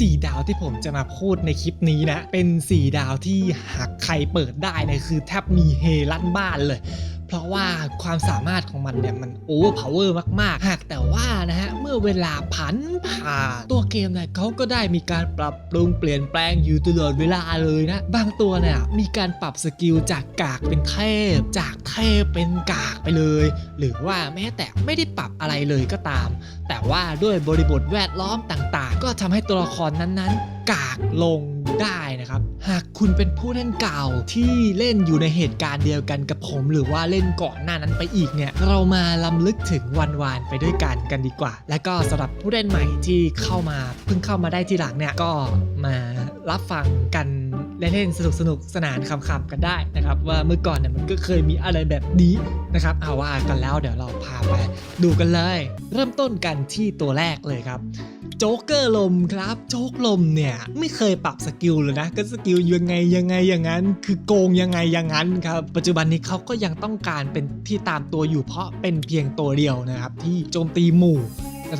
4 ดาวที่ผมจะมาพูดในคลิปนี้นะ เป็น 4 ดาวที่หากใครเปิดได้เนี่ยคือแทบมีเฮลั่นบ้านเลย เพราะว่าความสามารถของมันเนี่ยมันโอเวอร์พาวเวอร์มาก ๆ หากแต่ว่านะฮะ มื่อเวลาผันผ่านตัวเกมเนี่ยเขาก็ได้มีการปรับปรุงเปลี่ยนแปลงอยู่ตลอดเวลาเลยนะ บางตัวเนี่ยมีการปรับสกิลจากกากเป็นเทพ จากเทพเป็นกากไปเลย หรือว่าแม้แต่ไม่ได้ปรับอะไรเลยก็ตาม แต่ว่าด้วยบริบทแวดล้อมต่างๆ ก็ทำให้ตัวละครนั้นๆ กากลงได้นะครับ หากคุณเป็นผู้เล่นเก่าที่เล่นอยู่ในเหตุการณ์เดียวกันกับผม หรือว่าเล่นก่อนหน้านั้นไปอีกเนี่ย เรามาลำลึกถึงวันวานไปด้วยกันกันดีกว่า และก็สำหรับผู้เล่นใหม่ที่เข้ามาเพิ่งเข้ามาได้ทีหลังเนี่ยก็มารับฟังกันเล่นๆสนุกสนุกสนานคำๆกันได้นะครับ ว่าเมื่อก่อนเนี่ยมันก็เคยมีอะไรแบบนี้นะครับ เอาว่ากันแล้วเดี๋ยวเราพาไปดูกันเลย เริ่มต้นกันที่ตัวแรกเลยครับโจ๊กเกอร์ลมครับโจ๊กลมเนี่ยไม่เคยปรับสกิลเลยนะ ก็สกิลยังไงยังไงอย่างนั้น คือโกงยังไงอย่างนั้นครับปัจจุบันนี้เขาก็ยังต้องการเป็นที่ตามตัวอยู่เพราะเป็นเพียงตัวเดียวนะครับ ที่โจมตีหมู่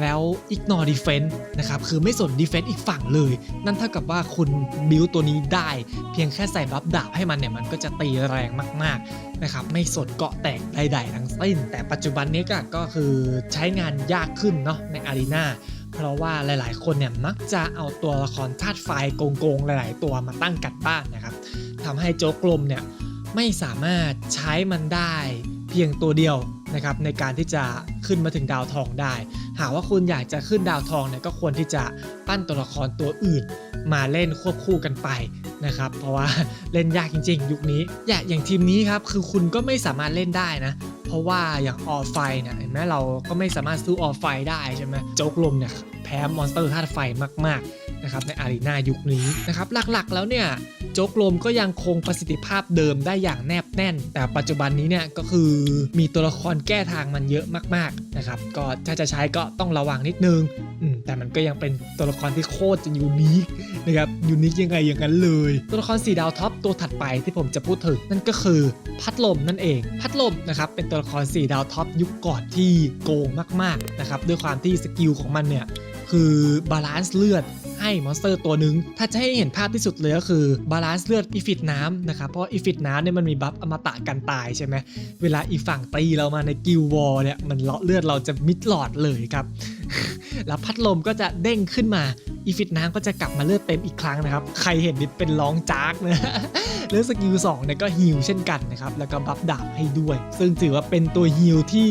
แล้ว ignore defense นะครับ คือไม่สน defense อีกฝั่งเลย นั่นเท่ากับว่าคุณบิวตัวนี้ได้ เพียงแค่ใส่บัฟดาบให้มันเนี่ย มันก็จะตีแรงมากๆนะครับ ไม่สนเกาะแตกใดๆทั้งสิ้น แต่ปัจจุบันนี้ก็คือใช้งานยากขึ้นเนาะในอารีนาเพราะว่าหลายๆ คนเนี่ยมักจะเอาตัวละครธาตุไฟโกงๆ หลายๆ ตัวมาตั้งกัดบ้านนะครับทำให้โจกลมเนี่ยไม่สามารถใช้มันได้เพียงตัวเดียว นะครับในการที่จะขึ้นมาถึงดาวทองได้ หากว่าคุณอยากจะขึ้นดาวทองเนี่ยก็ควรที่จะปั้นตัวละครตัวอื่น มาเล่นควบคู่กันไปนะครับเพราะว่าเล่นยากจริง ๆ ยุคนี้อย่างอย่างทีมนี้ครับคือคุณก็ไม่สามารถเล่นได้นะเพราะว่าอย่างออไฟเนี่ยเห็นไหมเราก็ไม่สามารถสู้ออไฟได้ใช่ไหมโจ๊กลมเนี่ย แพ้มอนสเตอร์ธาตุไฟมากๆนะครับในอารีนายุคนี้นะครับหลักๆแล้วเนี่ยโจ๊กลมก็ยังคงประสิทธิภาพเดิมได้อย่างแนบแน่น แต่ปัจจุบันนี้เนี่ยก็คือมีตัวละครแก้ทางมันเยอะมากๆนะครับก็ถ้าจะใช้ก็ต้องระวังนิดนึงแต่มันก็ยังเป็นตัวละครที่โคตรจะยูนิคนะครับยูนิคยังไงอย่างนั้นเลย ตัวละครสีดาวท็อปตัวถัดไปที่ผมจะพูดถึงนั่นก็คือพัดลมนั่นเอง พัดลมนะครับเป็นตัวละครสีดาวท็อปยุคก่อนที่โกงมากๆนะครับด้วยความที่สกิลของมันเนี่ย คือบาลานซ์เลือดให้มอนสเตอร์ตัวหนึ่งถ้าจะให้เห็นภาพที่สุดเลยก็คือบาลานซ์เลือดอีฟิตน้ำนะครับ เพราะอีฟิตน้ำเนี่ยมันมีบัฟอมตะกันตายใช่ไหม เวลาอีฝั่งตีเรามาในกิลวอลเนี่ยมันเลาะเลือดเราจะมิดหลอดเลยครับ แล้วพัดลมก็จะเด้งขึ้นมา อีฟิตน้ำก็จะกลับมาเลือดเต็มอีกครั้งนะครับ ใครเห็นนี่เป็นร้องจากนะแล้วสกิล2เนี่ยก็ฮิลเช่นกันนะครับ แล้วก็บัฟดาบให้ด้วย ซึ่งถือว่าเป็นตัวฮิลที่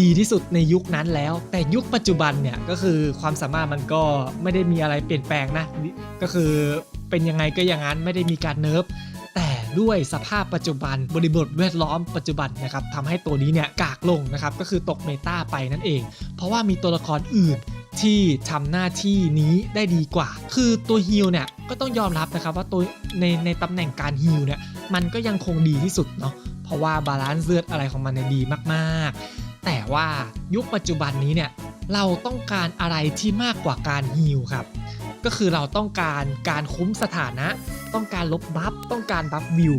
ดีที่สุดในยุคนั้นแล้ว แต่ยุคปัจจุบันเนี่ยก็คือความสามารถมันก็ไม่ได้มีอะไรเปลี่ยนแปลงนะ ก็คือเป็นยังไงก็อย่างนั้นไม่ได้มีการเนิร์ฟ ด้วยสภาพปัจจุบันบริบทแวดล้อมปัจจุบันนะครับทำให้ตัวนี้เนี่ยกากลงนะครับก็คือตกเมตาไปนั่นเอง เพราะว่ามีตัวละครอื่นที่ทำหน้าที่นี้ได้ดีกว่า คือตัวฮิลเนี่ยก็ต้องยอมรับนะครับว่าตัวในในตำแหน่งการฮิลเนี่ยมันก็ยังคงดีที่สุดเนาะเพราะว่าบาลานซ์เลือดอะไรของมันเนี่ยดีมากๆ แต่ว่ายุคปัจจุบันนี้เนี่ยเราต้องการอะไรที่มากกว่าการฮิลครับ ก็คือเราต้องการการคุ้มสถานะ ต้องการลบบัฟต้องการบัฟวิว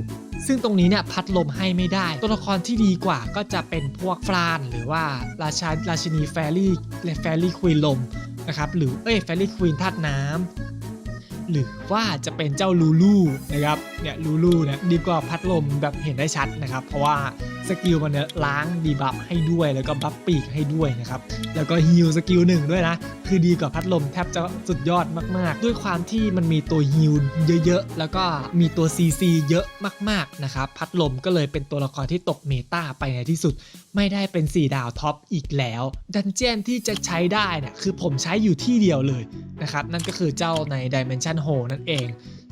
ซึ่งตรงนี้เนี่ยพัดลมให้ไม่ได้ ตัวละครที่ดีกว่าก็จะเป็นพวกฟรานหรือว่าราชาราชินีแฟรี่และแฟรี่ควีนลมนะครับหรือเอ้ยแฟรี่ควีนธาตุน้ำหรือว่าจะเป็นเจ้าลูลูนะครับเนี่ยลูลูเนี่ยดีกว่าพัดลมแบบเห็นได้ชัดนะครับ เพราะว่าสกิลมันเนี่ยล้างดีบัฟให้ด้วยแล้วก็บัฟปีกให้ด้วยนะครับ แล้วก็ฮิลสกิลหนึ่งด้วยนะ คือดีกว่าพัดลมแทบจะสุดยอดมากๆ ด้วยความที่มันมีตัวฮิลเยอะๆ แล้วก็มีตัว CC เยอะมากๆนะครับ พัดลมก็เลยเป็นตัวละครที่ตกเมตาไปในที่สุด ไม่ได้เป็น 4 ดาวท็อปอีกแล้ว ดันเจียนที่จะใช้ได้เนี่ยคือผมใช้อยู่ที่เดียวเลยนะครับ นั่นก็คือเจ้าใน Dimension Hole นั่นเอง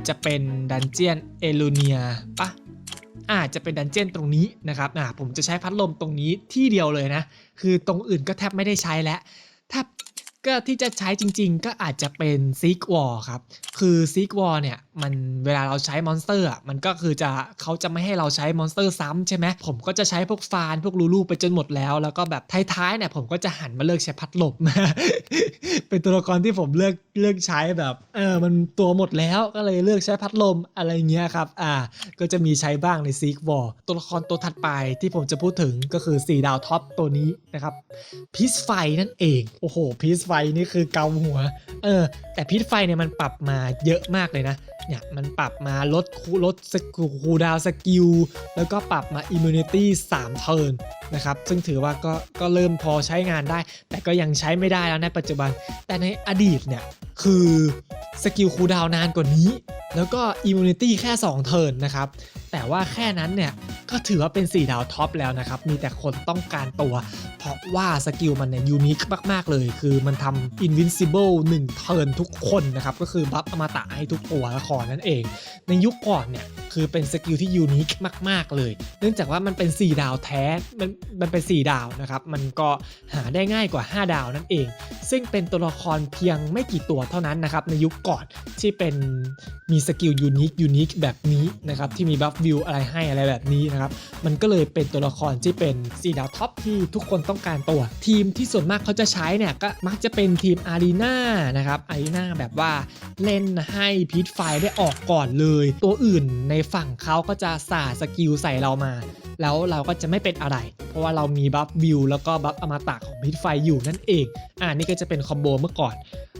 จะเป็นดันเจียนเอลูเนียปะ อาจจะเป็นดันเจี้ยนตรงนี้นะครับอ่าผมจะใช้พัดลมตรงนี้ที่เดียวเลยนะ คือตรงอื่นก็แทบไม่ได้ใช้แล้วถ้า ก็ที่จะใช้จริงๆ ก็อาจจะเป็นซิกวอลครับ คือซีกวอร์เนี่ยมันเวลาเราใช้มอนสเตอร์อะมันก็คือจะเขาจะไม่ให้เราใช้มอนสเตอร์ซ้ำใช่ไหมผมก็จะใช้พวกฟานพวกลูลูไปจนหมดแล้ว แล้วก็แบบท้ายๆเนี่ยผมก็จะหันมาเลิกใช้พัดลมเป็นตัวละครที่ผมเลือกเลือกใช้แบบเออมันตัวหมดแล้วก็เลยเลือกใช้พัดลมอะไรเงี้ยครับอ่าก็จะมีใช้บ้างในซีกวอร์ตัวละครตัวถัดไปที่ผมจะพูดถึงก็คือ4ดาวท็อปตัวนี้นะครับพีซไฟนั่นเองโอ้โหพีซไฟฟนี่คือเกาหัว เออ แต่พิษไฟเนี่ยมันปรับมาเยอะมากเลยนะ เนี่ยมันปรับมาลดคูลดสกูคูดาวสกิล แล้วก็ปรับมาอิมมูเนตี้3เทิร์นนะครับ ซึ่งถือว่าก็ก็เริ่มพอใช้งานได้ แต่ก็ยังใช้ไม่ได้แล้วในปัจจุบัน แต่ในอดีตเนี่ยคือสกิลคูดาวนานกว่านี้ แล้วก็อิมมูเนตี้แค่2เทิร์นนะครับ แต่ว่าแค่นั้นเนี่ยก็ถือว่าเป็น 4 ดาวท็อปแล้วนะครับ มีแต่คนต้องการตัว เพราะว่าสกิลมันเนี่ยยูนิคมาก ๆ เลย คือมันทำ invincible 1 เทิร์นทุกคนนะครับ ก็คือบัฟอมตะให้ทุกตัวละครนั่นเอง ในยุคก่อนเนี่ย คือเป็นสกิลที่ยูนิคมากๆเลย เนื่องจากว่ามันเป็น 4 ดาวแท้ มันมันเป็น 4 ดาวนะครับ มันก็หาได้ง่ายกว่า 5 ดาวนั่นเอง ซึ่งเป็นตัวละครเพียงไม่กี่ตัวเท่านั้นนะครับ ในยุคก่อนที่เป็นมีสกิลยูนิคยูนิคแบบนี้นะครับ ที่มีบัฟวิวอะไรให้อะไรแบบนี้นะครับ มันก็เลยเป็นตัวละครที่เป็น 4 ดาวท็อปที่ทุกคนต้องการตัว ทีมที่ส่วนมากเขาจะใช้เนี่ยก็มักจะเป็นทีมอารีนานะครับอารีนาแบบว่าเล่นให้พีทไฟได้ออกก่อนเลย ตัวอื่นในฝั่งเขาก็จะสาสกิลใส่เรามา แล้วเราก็จะไม่เป็นอะไร เพราะว่าเรามีบัฟวิวแล้วก็บัฟอมตะของพีทไฟอยู่นั่นเองอ่านี่ก็จะเป็นคอมโบเมื่อก่อน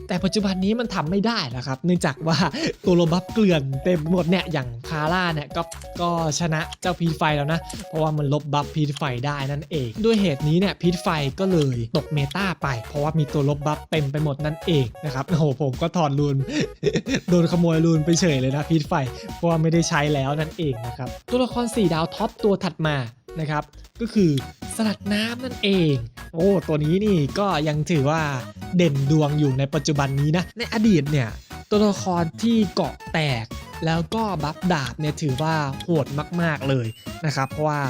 แต่ปัจจุบันนี้มันทำไม่ได้นะครับ เนื่องจากว่าตัวโลบัฟเกลื่อนเต็มหมดเนี่ยอย่างคาร่าเนี่ยก็ก็ชนะเจ้าพีทไฟแล้วนะ เพราะว่ามันลบบัฟพีทไฟได้นั่นเอง ด้วยเหตุนี้เนี่ยพีทไฟก็เลยตกเมตาไป เพราะว่ามีตัวลบบัฟเต็มไปหมดนั่นเองนะครับโอ้โหผมก็ถอดรูน โดนขโมยรูนไปเฉยเลยนะพีทไฟเพราะว่าไม่ได้ใช้แล้วนั่นเองนะครับตัวละคร4ดาวท็อปตัวถัดมานะครับก็คือสลัดน้ำนั่นเอง โอ้ตัวนี้นี่ก็ยังถือว่าเด่นดวงอยู่ในปัจจุบันนี้นะในอดีตเนี่ยตัวละครที่เกาะแตกแล้วก็บัฟดาบเนี่ยถือว่าโหดมาก ๆเลยนะครับเพราะว่า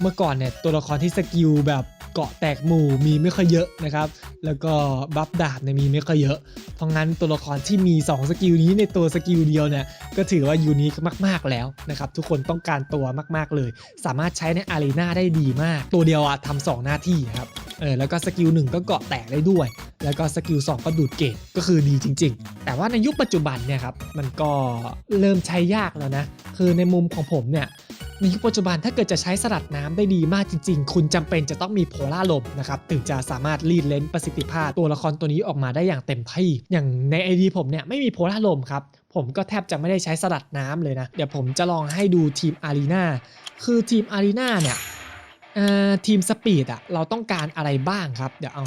เมื่อก่อนเนี่ยตัวละครที่สกิลแบบ เกาะแตกหมู่มีไม่ค่อยเยอะนะครับ แล้วก็บัฟดาบเนี่ยมีไม่ค่อยเยอะ เพราะงั้นตัวละครที่มี 2 สกิลนี้ในตัวสกิลเดียวเนี่ยก็ถือว่ายูนิคมาก ๆแล้วนะครับ ทุกคนต้องการตัวมากๆเลย สามารถใช้ในอารีนาได้ดีมาก ตัวเดียวอะทำสองหน้าที่ครับ เออแล้วก็สกิลหนึ่งก็เกาะแตกได้ด้วย แล้วก็สกิล2ก็ดูดเกตก็คือดีจริง ๆ แต่ว่าในยุคปัจจุบันเนี่ยครับมันก็เริ่มใช้ยากแล้วนะ คือในมุมของผมเนี่ยในยุคปัจจุบันถ้าเกิดจะใช้สลัดน้ำได้ดีมากจริง ๆ คุณจำเป็นจะต้องมีโพล่าลมนะครับถึงจะสามารถรีดเลนประสิทธิภาพตัวละครตัวนี้ออกมาได้อย่างเต็มที่ อย่างในไอดีผมเนี่ยไม่มีโพล่าลมครับผมก็แทบจะไม่ได้ใช้สลัดน้ำเลยนะ เดี๋ยวผมจะลองให้ดูทีมอารีนาคือทีมอารีนาเนี่ย ทีมสปีดอะเราต้องการอะไรบ้างครับ เดี๋ยวเอา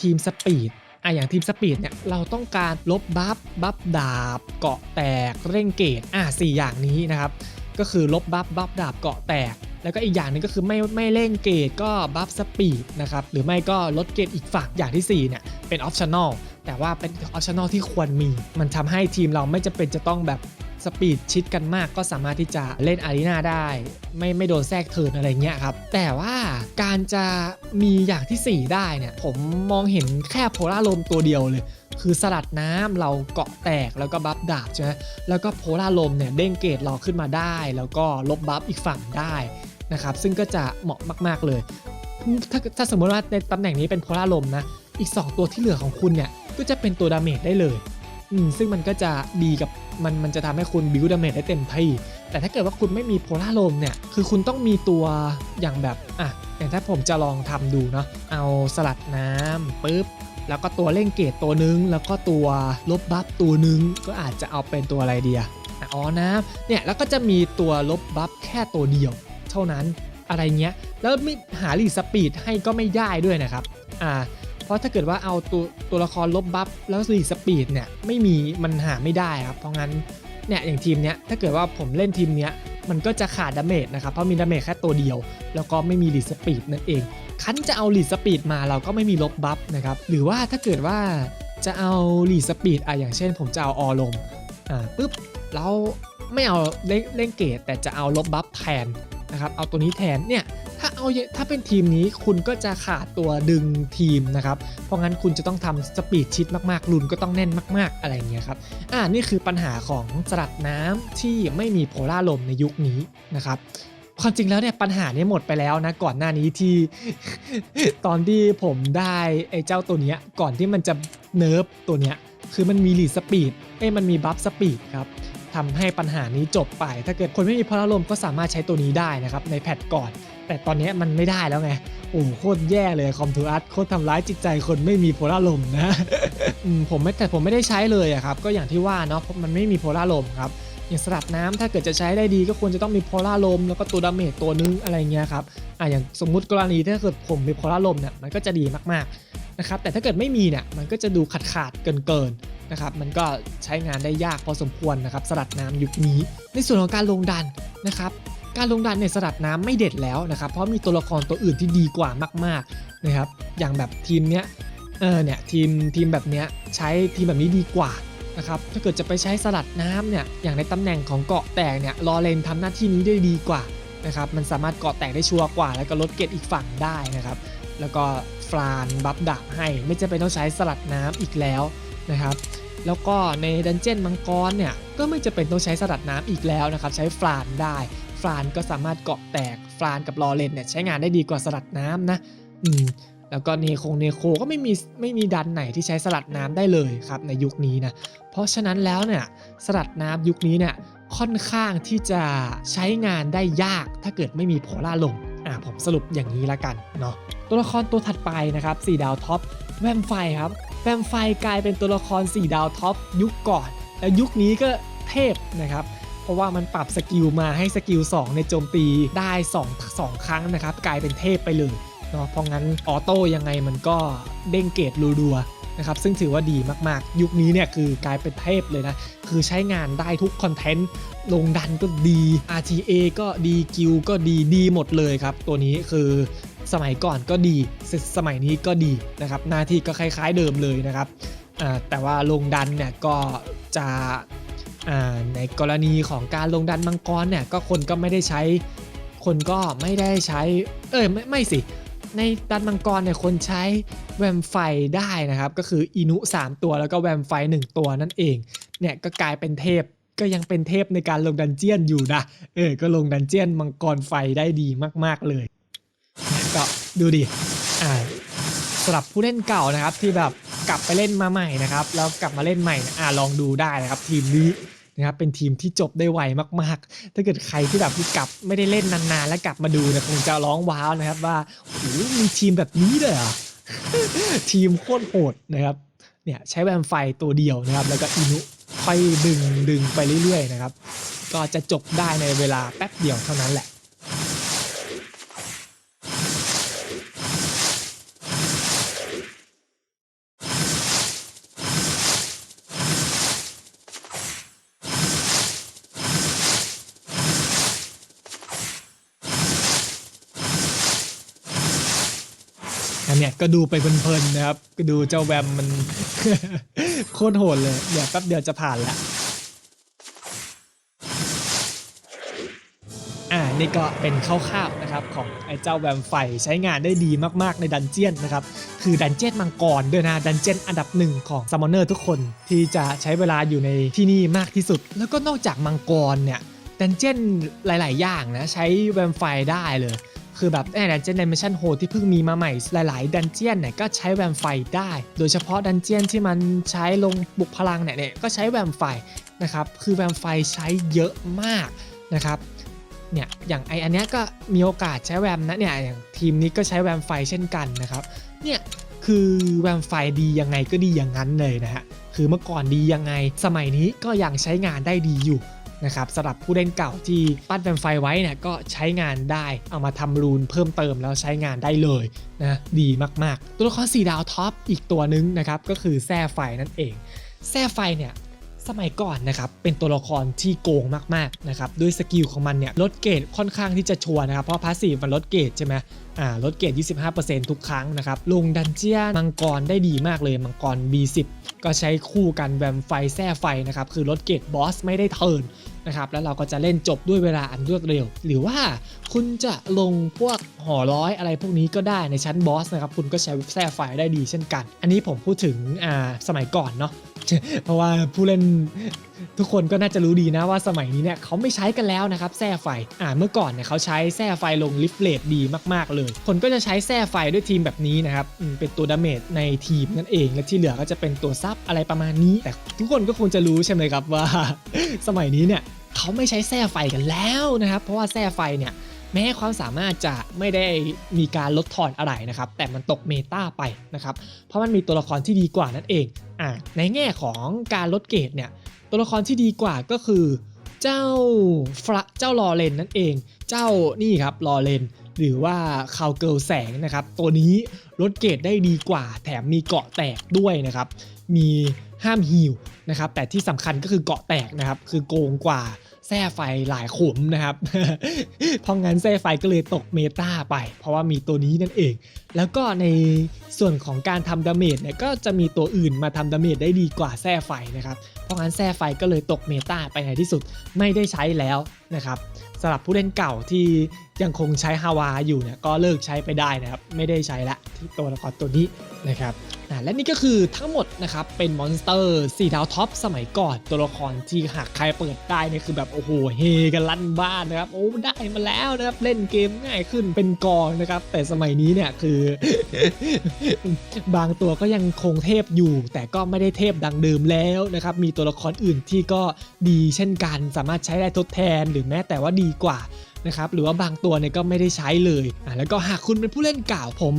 ทีมสปีดอะอย่างทีมสปีดเนี่ยเราต้องการลบบัฟบัฟดาบ เกาะแตกเร่งเกตอะสี่อย่างนี้นะครับ ก็คือลบบัฟบัฟดาบเกาะแตก แล้วก็อีกอย่างหนึงก็คือไม่ไม่เร่งเกตก็บัฟสปีดนะครับหรือไม่ก็ลดเกตอีกฝั่งอย่างที่สี่เนี่ยเป็นออปชั่นอลแต่ว่าเป็นออปชั่นอลที่ควรมี มันทำให้ทีมเราไม่จำเป็นจะต้องแบบ สปีดชิดกันมากก็สามารถที่จะเล่นอารีนาได้ ไม่ไม่โดนแทรกเทินอะไรเงี้ยครับ แต่ว่าการจะมีอย่างทีสี่4 ได้เนี่ยผมมองเห็นแค่โพลาร์ลมตัวเดียวเลยคือสลัดน้ำเราเกาะแตกแล้วก็บัฟดาบใช่ไหมแล้วก็โพลาร์ลมเนี่ยเด้งเกตเราขึ้นมาได้ แล้วก็ลบบัฟอีกฝั่งได้นะครับซึ่งก็จะเหมาะมาก ๆเลย ถ้าถ้าสมมติว่าในตำแหน่งนี้เป็นโพลาร์ลมนะอีก 2 ตัวที่เหลือของคุณเนี่ยก็จะเป็นตัวดาเมจได้เลย อืมซึ่งมันก็จะดีกับมันมันจะทำให้คุณบิวดาเมจได้เต็มที่ แต่ถ้าเกิดว่าคุณไม่มีโพลาร์ลมเนี่ย คือคุณต้องมีตัวอย่างแบบอะอย่างถ้าผมจะลองทำดูเนาะ เอาสลัดน้ำปุ๊บ แล้วก็ตัวเล่งเกตตัวนึง แล้วก็ตัวลบบัฟตัวนึง ก็อาจจะเอาเป็นตัวอะไรเดียอ๋อนะเนี่ย แล้วก็จะมีตัวลบบัฟแค่ตัวเดียว เท่านั้น อะไรเงี้ย แล้วม่หาลีสปีดให้ก็ไม่ได้ด้วยนะครับ อ่า ราะถ้าเกิดว่าเอาตัวตัวละครลบบัฟแล้วลีสปีดเนี่ยไม่มีมันหาไม่ได้ครับ เพราะงั้นเนี่ยอย่างทีมเนี้ยถ้าเกิดว่าผมเล่นทีมเนี้ยมันก็จะขาดดาเมจนะครับเพราะมีดาเมจแค่ตัวเดียว แล้วก็ไม่มีลีสปีดนั่นเอง คันจะเอาลีสปีดมาเราก็ไม่มีลบบัฟนะครับหรือว่าถ้าเกิดว่าจะเอาลีสปีดอะอย่างเช่น ผมจะเอาออลงอ่าปุ๊บแล้วไม่เอาเล่นเล่นเกตแต่จะเอาลบบัฟแทนนะครับเอาตัวนี้แทนเนี่ย ถ้าเอาเยถ้าเป็นทีมนี้คุณก็จะขาดตัวดึงทีมนะครับ เพราะงั้นคุณจะต้องทำสปีดชิดมากๆลุนก็ต้องแน่นมาก ๆ อะไรเงี้ยครับ อ่า นี่คือปัญหาของสลัดน้ำที่ไม่มีโพล่าร์ลมในยุคนี้นะครับความจริงแล้วเนี่ยปัญหานี้หมดไปแล้วนะก่อนหน้านี้ที่ ตอนที่ผมได้ไอ้เจ้าตัวเนี้ยก่อนที่มันจะเนิร์ฟตัวเนี้ยคือมันมีลีสปีดเอ้มันมีบัฟสปีดครับทำให้ปัญหานี้จบไป ถ้าเกิดคนไม่มีพลารมก็สามารถใช้ตัวนี้ได้นะครับในแพทก่อน แต่ตอนนี้มันไม่ได้แล้วไงโอ้โหโคตรแย่เลยคอมทูอัตโคตรทำร้ายจิตใจคนไม่มีโพลาร์ลมนะผมไม่แต่ผมไม่ได้ใช้เลยอะครับก็อย่างที่ว่าเนาะเพราะมันไม่มีโพลาร์ลมครับอย่างสลัดน้ำถ้าเกิดจะใช้ได้ดีก็ควรจะต้องมีโพลาร์ลมแล้วก็ตัวดาเมจตัวนึงอะไรเงี้ยครับอะอย่างสมมุติกรณีถ้าเกิดผมมีโพลาร์ลมเนี่ยมันก็จะดีมากๆนะครับแต่ถ้าเกิดไม่มีเนี่ยมันก็จะดูขาดขาดๆเกินเกินๆนะครับมันก็ใช้งานได้ยากพอสมควรนะครับสลัดน้ำยุคนี้ ในส่วนของการลงดันนะครับ การลงดันในสลัดน้ำไม่เด็ดแล้วนะครับ เพราะมีตัวละครตัวอื่นที่ดีกว่ามากๆนะครับ อย่างแบบทีมเนี้ยเออเนี่ยทีมทีมแบบเนี้ยใช้ทีมแบบนี้ดีกว่านะครับถ้าเกิดจะไปใช้สลัดน้ำเนี่ยอย่างในตำแหน่งของเกาะแตกเนี่ยรอเลนทำหน้าที่นี้ได้ดีกว่านะครับมันสามารถเกาะแตกได้ชัวร์กว่า แล้วก็ลดเกตอีกฝั่งได้นะครับ แล้วก็ฟลานบัฟดาบให้ไม่จำเป็นต้องใช้สลัดน้ำอีกแล้วนะครับแล้วก็ในดันเจี้ยนมังกรเนี่ยก็ไม่จะเป็นต้องใช้สลัดน้ำอีกแล้วนะครับ ใช้ฟลานได้ ฟลานก็สามารถเกาะแตกฟลานกับลอเรนเนี่ยใช้งานได้ดีกว่าสลัดน้ำนะ อืมแล้วก็เนโคงเนโคก็ไม่มีไม่มีดันไหนที่ใช้สลัดน้ำได้เลยครับในยุคนี้นะ เพราะฉะนั้นแล้วเนี่ยสลัดน้ำยุคนี้เนี่ยค่อนข้างที่จะใช้งานได้ยากถ้าเกิดไม่มีโพล่าลงอ่าผมสรุปอย่างนี้ละกันเนาะตัวละครตัวถัดไปนะครับ4ดาวท็อปแวมไฟครับแวมไฟกลายเป็นตัวละคร4ดาวท็อปยุคก่อน แล้วยุคนี้ก็เทพนะครับ เพราะว่ามันปรับสกิลมาให้สกิล2ในโจมตีได้ 2 2 ครั้งนะครับ กลายเป็นเทพไปเลยเนาะเพราะงั้นออโต้ยังไงมันก็เด้งเกรดรัวๆนะครับซึ่งถือว่าดีมากๆ ยุคนี้เนี่ยคือกลายเป็นเทพเลยนะ คือใช้งานได้ทุกคอนเทนต์ลงดันก็ดี RTA ก็ดีกิลก็ดีดีหมดเลยครับ ตัวนี้คือสมัยก่อนก็ดี สมัยนี้ก็ดีนะครับหน้าที่ก็คล้ายๆเดิมเลยนะครับแต่ว่าลงดันเนี่ยก็จะ ในกรณีของการลงดันมังกรเนี่ยก็คนก็ไม่ได้ใช้ คนก็ไม่ได้ใช้ เอ้ยไม่ไม่สิ ในดันมังกรเนี่ยคนใช้แวมไฟได้นะครับ ก็คืออินุ 3 ตัวแล้วก็แวมไฟ 1 ตัวนั่นเอง เนี่ยก็กลายเป็นเทพก็ยังเป็นเทพในการลงดันเจียนอยู่นะ เออ ก็ลงดันเจียนมังกรไฟได้ดีมาก ๆ เลยเนี่ยก็ดูดิ อ่าสำหรับผู้เล่นเก่านะครับที่แบบ กลับไปเล่นมาใหม่นะครับแล้วกลับมาเล่นใหม่อ่าลองดูได้นะครับ ทีมนี้นะครับเป็นทีมที่จบได้ไวมากๆ ถ้าเกิดใครที่แบบที่กลับไม่ได้เล่นนานๆ แล้วกลับมาดูเนี่ยคงจะร้องว้าวนะครับว่าโอ้มีทีมแบบนี้เลยเหรอทีมโคตรโหดนะครับเนี่ยใช้แวมไฟตัวเดียวนะครับ แล้วก็อินุค่อยดึงดึงไปเรื่อยๆนะครับ ก็จะจบได้ในเวลาแป๊บเดียวเท่านั้นแหละ อันเนี้ยก็ดูไปเพลินๆนะครับ ก็ดูเจ้าแวมมัน โคตรโหดเลย เดี๋ยวแป๊บเดียวจะผ่านละอ่านี่ก็เป็นคร่าวๆนะครับของไอ้เจ้าแวมไฟใช้งานได้ดีมากๆในดันเจียนนะครับ คือดันเจียนมังกรด้วยนะ ดันเจียนอันดับหนึ่งของซัมมอนเนอร์ทุกคนที่จะใช้เวลาอยู่ในที่นี่มากที่สุด แล้วก็นอกจากมังกรเนี่ยดันเจียนหลาย ๆ อย่างนะ ใช้แวมไฟได้เลย คือแบบแอดันเจียนดิเมชันโฮที่เพิ่งมีมาใหม่ หลาย ๆ ดันเจียนเนี่ยก็ใช้แวมไฟได้ โดยเฉพาะดันเจียนที่มันใช้ลงบุกพลังเนี่ยเนี่ยก็ใช้แวมไฟนะครับ คือแวมไฟใช้เยอะมากนะครับ เนี่ย อย่างไออันเนี้ยก็มีโอกาสใช้แวมนะเนี่ย อย่างทีมนี้ก็ใช้แวมไฟเช่นกันนะครับ เนี่ยคือแวมไฟดียังไงก็ดีอย่างนั้นเลยนะฮะ คือเมื่อก่อนดียังไง สมัยนี้ก็ยังใช้งานได้ดีอยู่ นะครับสำหรับผู้เล่นเก่าที่ปั้นแวมไฟไว้เนี่ยก็ใช้งานได้เอามาทำรูนเพิ่มเติมแล้วใช้งานได้เลยนะดีมากๆ ตัวละคร4ดาวท็อปอีกตัวนึงนะครับก็คือแซ่ไฟนั่นเองแซ่ไฟเนี่ยสมัยก่อนนะครับเป็นตัวละครที่โกงมากๆนะครับด้วยสกิลของมันเนี่ยลดเกรดค่อนข้างที่จะชัวร์นะครับเพราะพาสซีฟมันลดเกรดใช่ไหมอ่าลดเกรด 25%ทุกครั้งนะครับลงดันเจียนมังกรได้ดีมากเลยมังกร B10 ก็ใช้คู่กันแวมไฟแซ่ไฟนะครับคือลดเกรดบอสไม่ได้เทิร์น นะครับแล้วเราก็จะเล่นจบด้วยเวลาอันรวดเร็ว หรือว่าคุณจะลงพวกหอร้อยอะไรพวกนี้ก็ได้ในชั้นบอสนะครับคุณก็ใช้แซ่ไฟได้ดีเช่นกัน อันนี้ผมพูดถึงอ่าสมัยก่อนเนาะ เพราะว่าผู้เล่นทุกคนก็น่าจะรู้ดีนะว่าสมัยนี้เนี่ยเขาไม่ใช้กันแล้วนะครับแส้ไฟอ่าเมื่อก่อนเนี่ยเขาใช้แส้ไฟลงลิฟเลตดีมากๆเลย คนก็จะใช้แส้ไฟด้วยทีมแบบนี้นะครับเป็นตัวดาเมจในทีมนั่นเอง และที่เหลือก็จะเป็นตัวซับอะไรประมาณนี้ แต่ทุกคนก็คงจะรู้ใช่ไหมครับว่า สมัยนี้เนี่ยเขาไม่ใช้แส้ไฟกันแล้วนะครับเพราะว่าแส้ไฟเนี่ย แม้ความสามารถจะไม่ได้มีการลดทอนอะไรนะครับ แต่มันตกเมตาไปนะครับ เพราะมันมีตัวละครที่ดีกว่านั่นเองอ่าในแง่ของการลดเกรดเนี่ย ตัวละครที่ดีกว่าก็คือเจ้าฟระเจ้าลอเรนนั่นเอง เจ้านี่ครับลอเรนหรือว่าคาวเกิลแสงนะครับ ตัวนี้ลดเกรดได้ดีกว่า แถมมีเกาะแตกด้วยนะครับ มีห้ามฮิวนะครับ แต่ที่สำคัญก็คือเกาะแตกนะครับ คือโกงกว่า แส้ไฟหลายขุมนะครับ เพราะงั้นแส้ไฟก็เลยตกเมตาไป เพราะว่ามีตัวนี้นั่นเอง แล้วก็ในส่วนของการทำดาเมจเนี่ยก็จะมีตัวอื่นมาทำดาเมจได้ดีกว่าแส้ไฟนะครับ เพราะงั้นแส้ไฟก็เลยตกเมตาไปในที่สุดไม่ได้ใช้แล้วนะครับสำหรับผู้เล่นเก่าที่ยังคงใช้ฮาวาอยู่เนี่ยก็เลิกใช้ไปได้นะครับ ไม่ได้ใช้ละที่ตัวละครตัวนี้นะครับ อ่าและนี่ก็คือทั้งหมดนะครับ เป็นมอนสเตอร์สี่ดาวท็อปสมัยก่อนตัวละครที่หากใครเปิดได้เนี่ยคือแบบโอ้โหเฮกันลั่นบ้านนะครับโอ้ได้มาแล้วนะครับเล่นเกมง่ายขึ้นเป็นกองนะครับ แต่สมัยนี้เนี่ยคือ บางตัวก็ยังคงเทพอยู่ แต่ก็ไม่ได้เทพดังเดิมแล้วนะครับมีตัวละครอื่นที่ก็ดีเช่นกันสามารถใช้ได้ทดแทนหรือแม้แต่ว่าดีกว่า นะครับหรือว่าบางตัวเนี่ยก็ไม่ได้ใช้เลยอะแล้วก็หากคุณเป็นผู้เล่นเก่า ผม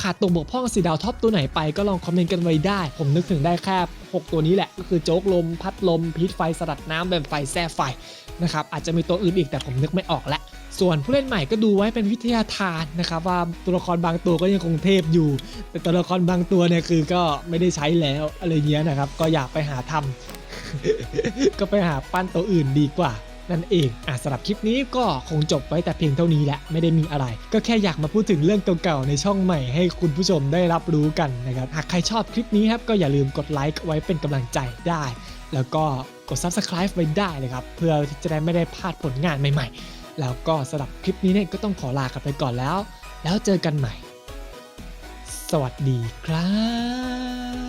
ขาดตรงบกพร่องสีดาวท็อปตัวไหนไปก็ลองคอมเมนต์กันไว้ได้ ผมนึกถึงได้แค่6ตัวนี้แหละ ก็คือโจ๊กลม พัดลม พิษไฟสลัดน้ำแบบไฟแซ่ไฟนะครับอาจจะมีตัวอื่นอีกแต่ผมนึกไม่ออกละส่วนผู้เล่นใหม่ก็ดูไว้เป็นวิทยาทานนะครับว่าตัวละครบางตัวก็ยังคงเทพอยู่ แต่ตัวละครบางตัวเนี่ยคือก็ไม่ได้ใช้แล้วอะไรเงี้ยนะครับ ก็อยากไปหาทำก็ไปหาปั้นตัวอื่นดีกว่า นั่นเองอะสำหรับคลิปนี้ก็คงจบไว้แต่เพียงเท่านี้แหละไม่ได้มีอะไร ก็แค่อยากมาพูดถึงเรื่องเก่าๆในช่องใหม่ให้คุณผู้ชมได้รับรู้กันนะครับหากใครชอบคลิปนี้ครับก็อย่าลืมกดไลค์ไว้เป็นกำลังใจได้ แล้วก็กด subscribe ไว้ได้เลยครับเพื่อที่จะได้ไม่ได้พลาดผลงานใหม่ๆ แล้วก็สำหรับคลิปนี้เนี่ยก็ต้องขอลากันไปก่อนแล้ว แล้วเจอกันใหม่ สวัสดีครับ